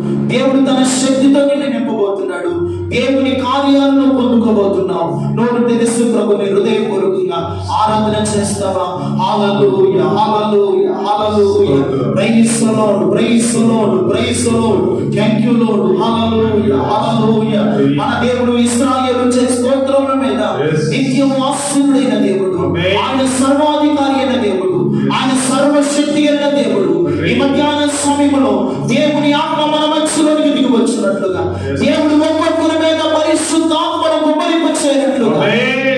దేవుడు తన శక్తితో నిన్ను నింపబోతున్నాడు. దేవుని కార్యాలను పొందుకోబోతున్నావు. నోరు తెలుసు ప్రభుని హృదయపూర్వకంగా ఆరాధన చేస్తావా? Hallelujah hallelujah hallelujah praise Lord praise Lord praise Lord thank you Lord hallelujah hallelujah మన దేవుడు ఇస్రాయేలు చే స్తోత్రముల మీద నిత్యము ఆశీనుడైన దేవుడు. ఆయన సర్వాధికారి అయిన దేవుడు. ఆయన సర్వశక్తి అయిన దేవుడు. ఈ మధ్యాహ్నం సమయంలో దేవుని ఆత్మ మన మనసులోనికి దిగి వచ్చినట్లుగా దేవుడు ఒక్కొక్కరి మీద పరిశుద్ధాత్మను గుమ్మరింప చేయనట్లుగా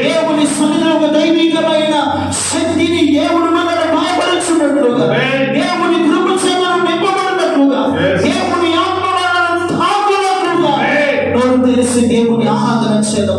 దేవుని సన్నిధిలో దైవికమైన శక్తిని దేవుడు మనల్ని భయపరచున్నట్లుగా దేవుని కృప మనం నింపబడినట్లుగా దేవుని ఆత్మ తెలిసి దేవుని ఆహారం చేద్దాం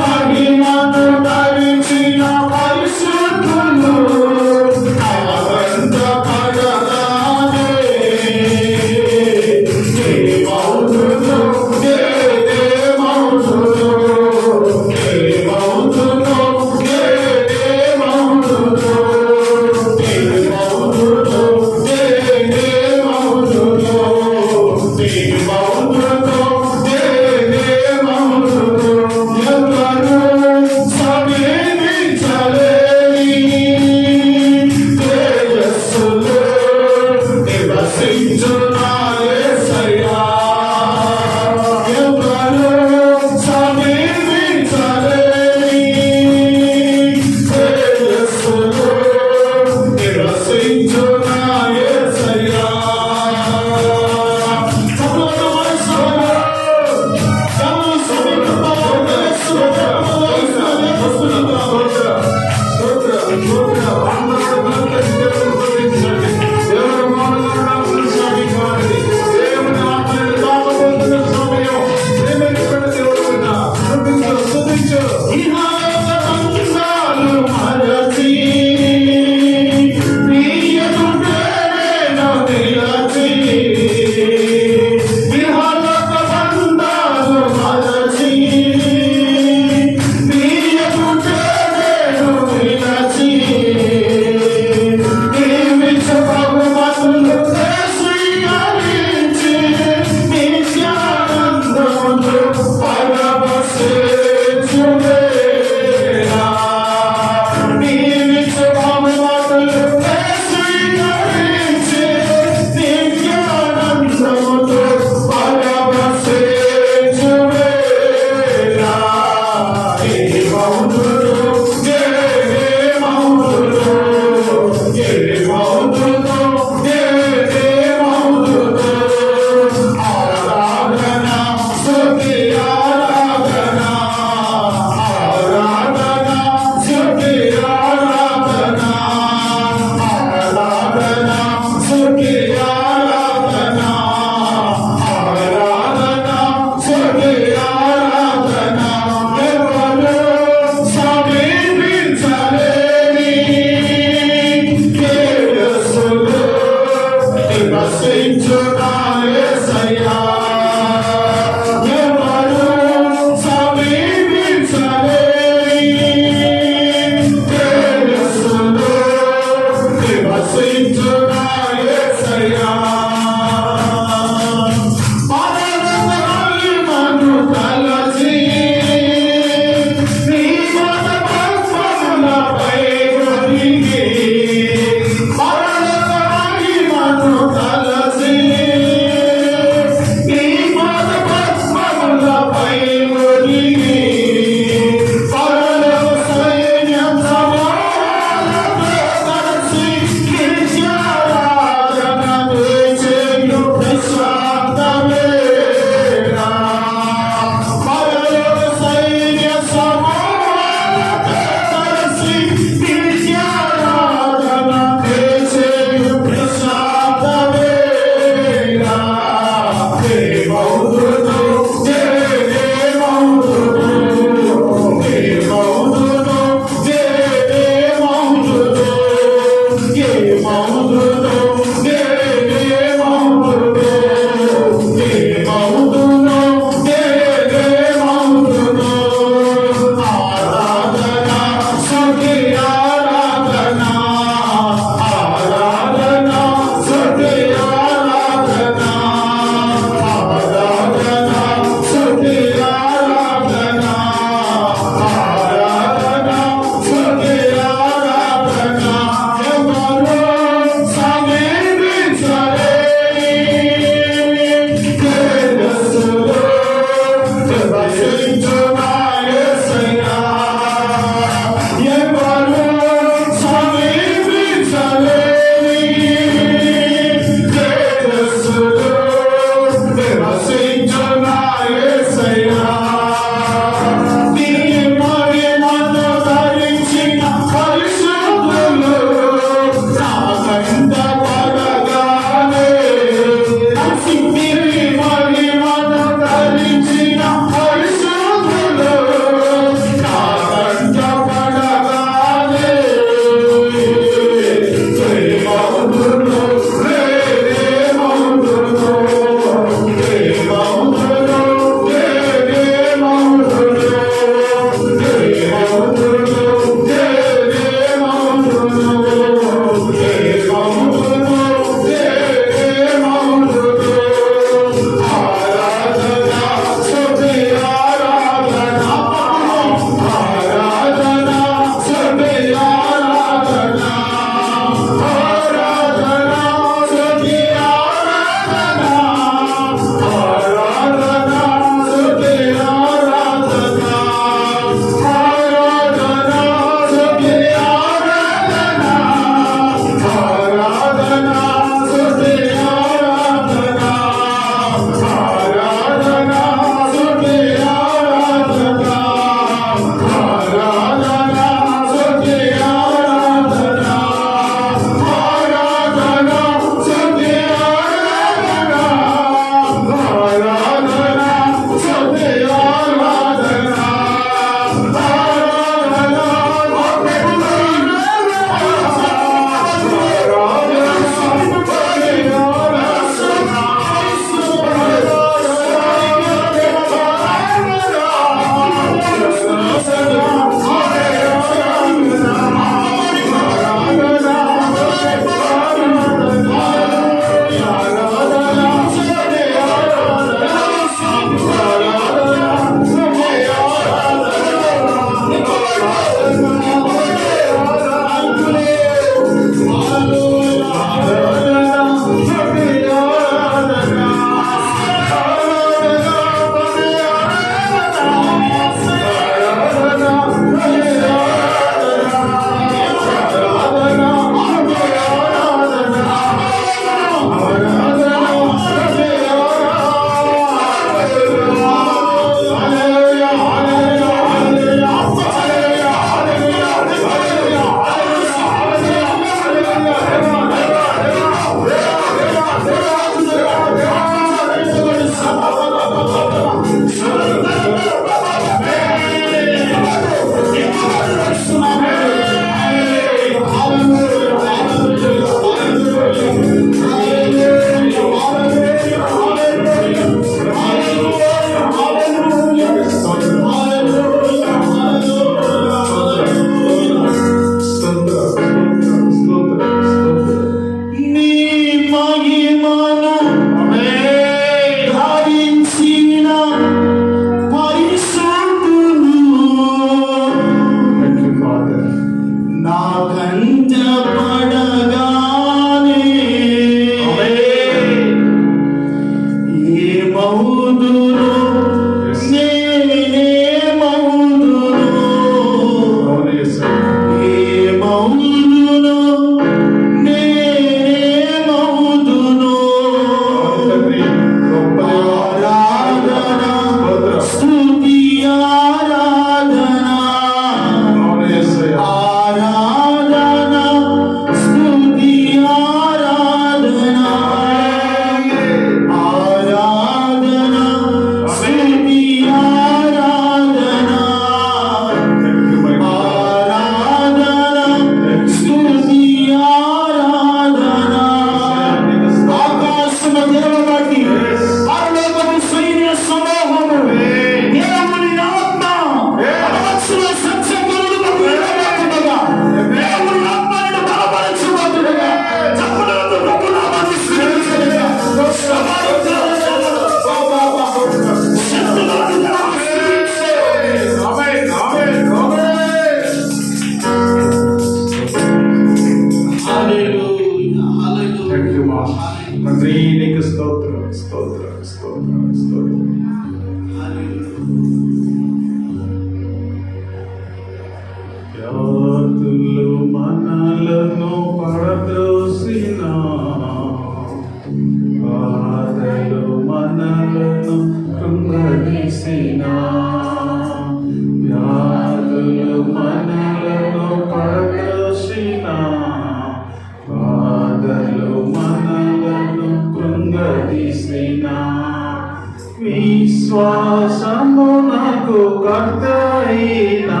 విశ్వాసమునకు కర్తయినా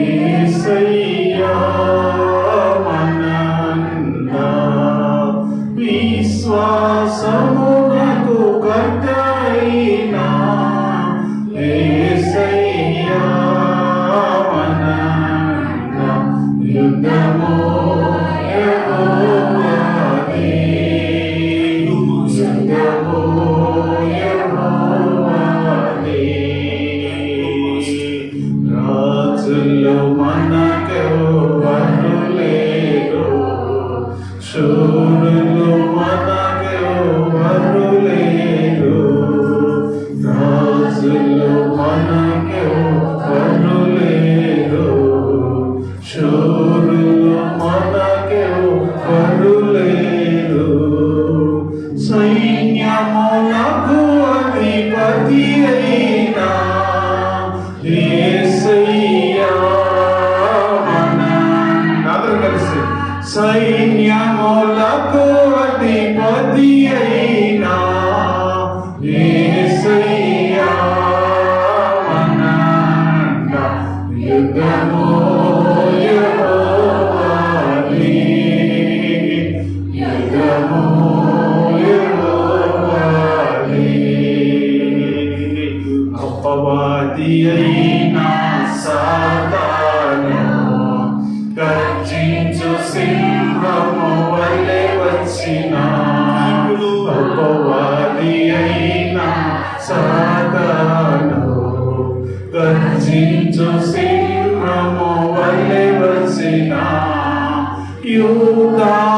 ఏసయ్య. o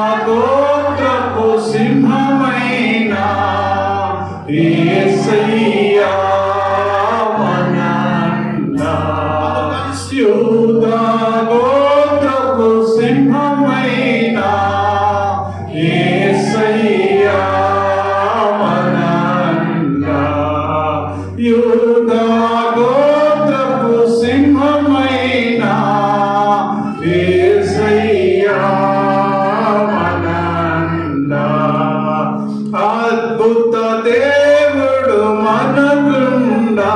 దేవుడు మనకుండా.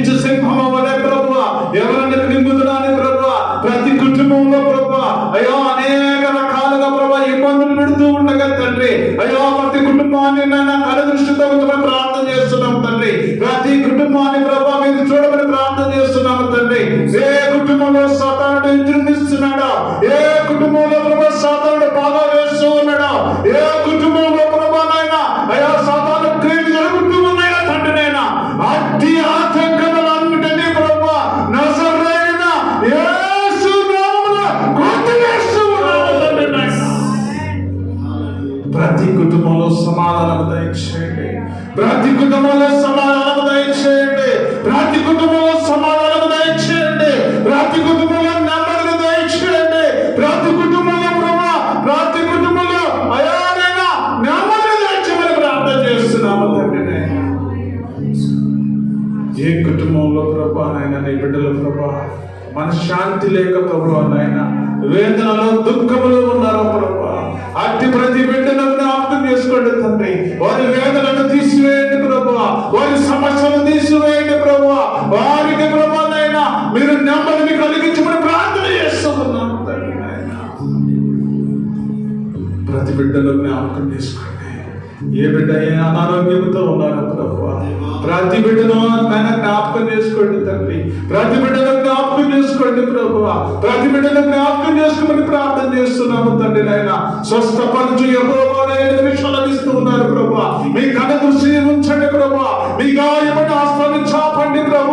into ప్రతి కుటుంబంలో సమాధానం దయచేయండి. ప్రతి కుటుంబంలో సమాధానం దయచేయండి. ప్రతి కుటుంబంలో నెమ్మదిని దయచేయండి. ప్రతి కుటుంబంలో ప్రభా ప్రతి కుటుంబంలో అయాదైన నెమ్మదిని దయచేయమని ప్రార్థన చేస్తున్నాము తండ్రిని ఏ కుటుంబంలో ప్రభా నాయన నీ బిడ్డల ప్రభా శాంతి లేక ప్రభు నాయన వేదనలో దుఃఖములు ఉన్నారో ప్రభా అట్టి ప్రతి బిడ్డలో ఏ బిడ్డ ఏ అనారోగ్యంతో ఉన్నారో ప్రభు. ప్రతి బిడ్డను నాయన జ్ఞాపకం చేసుకోండి తండ్రి. ప్రతి బిడ్డను జ్ఞాపకం చేసుకోండి ప్రభు. ప్రతి బిడ్డను జ్ఞాపకం చేసుకోమని ప్రార్థన చేస్తున్నాము తండ్రి నాయన. స్వస్థపరచు యెహోవానైన విషయాలు ఉన్నారు ప్రభు. మీ కథ దృష్టి ఉంచండి ప్రభు. మీ గాయపడి హస్తాన్ని ప్రభు.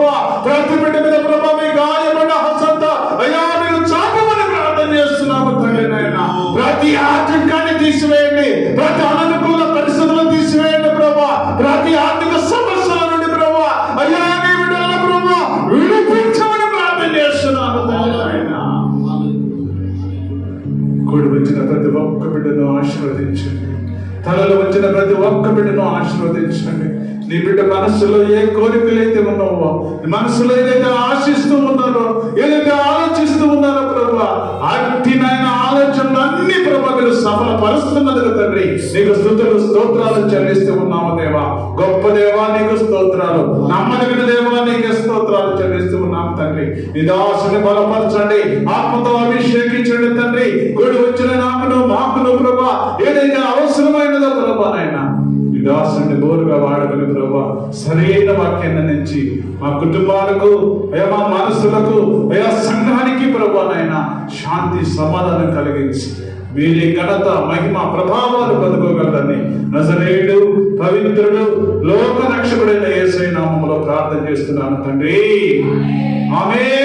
ఒక్క బిడ్డను ఆశీర్వదించండి. నీ బిడ్డ మనస్సులో ఏ కోరికలు అయితే ఉన్నావో మనసులో ఏదైతే ఆశిస్తూ ఉన్నారో ఏదైతే ఆలోచిస్తూ ఉన్నారో ప్రభా అట్టినైన ఆలోచనలు అన్ని ప్రభా మీరు సఫల పరుస్తున్నది తండ్రి. నీకు స్థుతులు స్తోత్రాలు చెల్లిస్తూ ఉన్నాము దేవా. గొప్ప దేవా నీకు స్తోత్రాలు. నమ్మదగిన దేవా నీకు స్తోత్రాలు చెల్లిస్తూ ఉన్నాము తండ్రి. నీ దాసుని బలపరచండి. ఆత్మతో అభిషేకించండి తండ్రి. గుడి వచ్చిన నాకును మాకును ప్రభా ఏదైతే అవసరమైనదో ప్రభా నాయన దాసుని బోరుగా వాడుకుని ప్రభా సరైన వాక్యాన్ని నుంచి మా కుటుంబాలకు అయా మా మనసులకు అయా సంఘానికి ప్రభా నాయన శాంతి సమాధానం కలిగించి వీరి ఘనత మహిమ ప్రభావాలు బతుకోగలరని నజరేయుడు పవిత్రుడు లోక రక్షకుడైన యేసై నామములో ప్రార్థన చేస్తున్నాను తండ్రి. ఆమేన్.